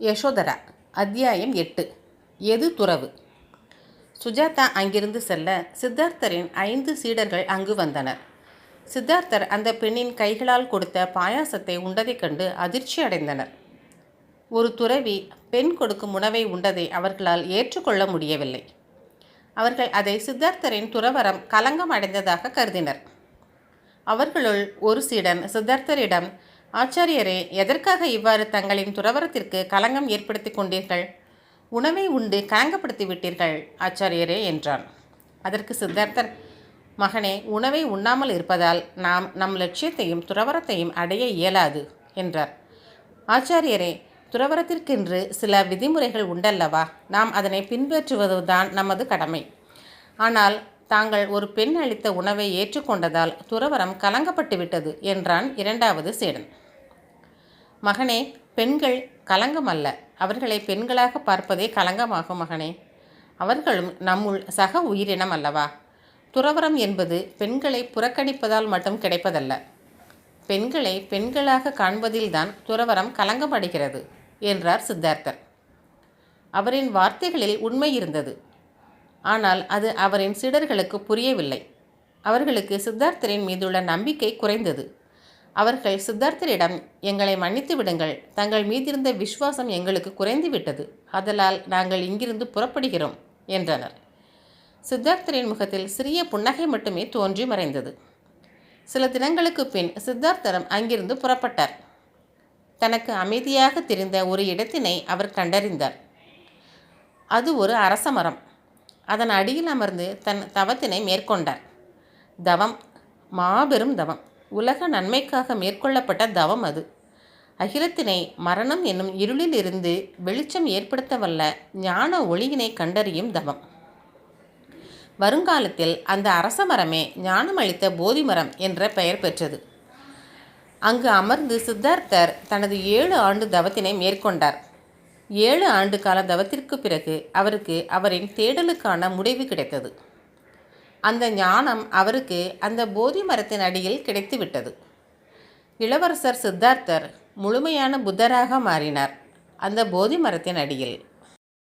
யசோதரா அத்தியாயம் எட்டு. எது துறவு? சுஜாதா அங்கிருந்து செல்ல சித்தார்த்தரின் ஐந்து சீடர்கள் அங்கு வந்தனர். சித்தார்த்தர் அந்த பெண்ணின் கைகளால் கொடுத்த பாயாசத்தை உண்டதைக் கண்டு அதிர்ச்சி அடைந்தனர். ஒரு துறவி பெண் கொடுக்கும் உணவை உண்டதை அவர்களால் ஏற்றுக்கொள்ள முடியவில்லை. அவர்கள் அதை சித்தார்த்தரின் துறவரம் கலங்கம் அடைந்ததாக கருதினர். அவர்களுள் ஒரு சீடன் சித்தார்த்தரிடம் ஆச்சாரியரே எதற்காக இவ்வாறு தங்களின் துறவரத்திற்கு களங்கம் ஏற்படுத்தி கொண்டீர்கள்? உணவை உண்டு கலங்கப்படுத்தி விட்டீர்கள் ஆச்சாரியரே என்றான். அதற்கு சித்தார்த்தர் மகனே உணவை உண்ணாமல் இருப்பதால் நாம் நம் லட்சியத்தையும் துறவரத்தையும் அடைய இயலாது என்றார். ஆச்சாரியரே துறவரத்திற்கென்று சில விதிமுறைகள் உண்டல்லவா? நாம் அதனை பின்பற்றுவதுதான் நமது கடமை. ஆனால் தாங்கள் ஒரு பெண் அளித்த உணவை ஏற்றுக்கொண்டதால் துறவரம் கலங்கப்பட்டு விட்டது என்றான் இரண்டாவது சேடன். மகனே பெண்கள் கலங்கம் அல்ல. அவர்களை பெண்களாக பார்ப்பதே கலங்கமாகும் மகனே. அவர்களும் நம்முள் சக உயிரினம் அல்லவா? துறவரம் என்பது பெண்களை புறக்கணிப்பதால் மட்டும் கிடைப்பதல்ல. பெண்களை பெண்களாக காண்பதில்தான் துறவரம் கலங்கமடைகிறது என்றார் சித்தார்த்தர். அவரின் வார்த்தைகளில் உண்மை இருந்தது. ஆனால் அது அவரின் சீடர்களுக்கு புரியவில்லை. அவர்களுக்கு சித்தார்த்தரின் மீதுள்ள நம்பிக்கை குறைந்தது. அவர்கள் சித்தார்த்தரிடம் எங்களை மன்னித்து விடுங்கள். தங்கள் மீதிருந்த விசுவாசம் எங்களுக்கு குறைந்துவிட்டது அதலால் நாங்கள் இங்கிருந்து புறப்படுகிறோம் என்றனர். சித்தார்த்தரின் முகத்தில் சிறிய புன்னகை மட்டுமே தோன்றி மறைந்தது. சில தினங்களுக்கு பின் சித்தார்த்தரம் அங்கிருந்து புறப்பட்டார். தனக்கு அமைதியாக தெரிந்த ஒரு இடத்தினை அவர் கண்டறிந்தார். அது ஒரு அரச மரம். அதன் அடியில் அமர்ந்து தன் தவத்தினை மேற்கொண்டார். தவம் மாபெரும் தவம். உலக நன்மைக்காக மேற்கொள்ளப்பட்ட தவம் அது. அகிலத்தினை மரணம் என்னும் இருளில் இருந்து வெளிச்சம் ஏற்படுத்த வல்ல ஞான ஒளியினை கண்டறியும் தவம். வருங்காலத்தில் அந்த அரச மரமே ஞானம் அளித்த போதி மரம் என்ற பெயர் பெற்றது. அங்கு அமர்ந்து சித்தார்த்தர் தனது ஏழு ஆண்டு தவத்தினை மேற்கொண்டார். ஏழு ஆண்டு கால தவத்திற்கு பிறகு அவருக்கு அவரின் தேடலுக்கான முடிவு கிடைத்தது. அந்த ஞானம் அவருக்கு அந்த போதி மரத்தின் அடியில் கிடைத்துவிட்டது. இளவரசர் சித்தார்த்தர் முழுமையான புத்தராக மாறினார். அந்த போதி மரத்தின் அடியில்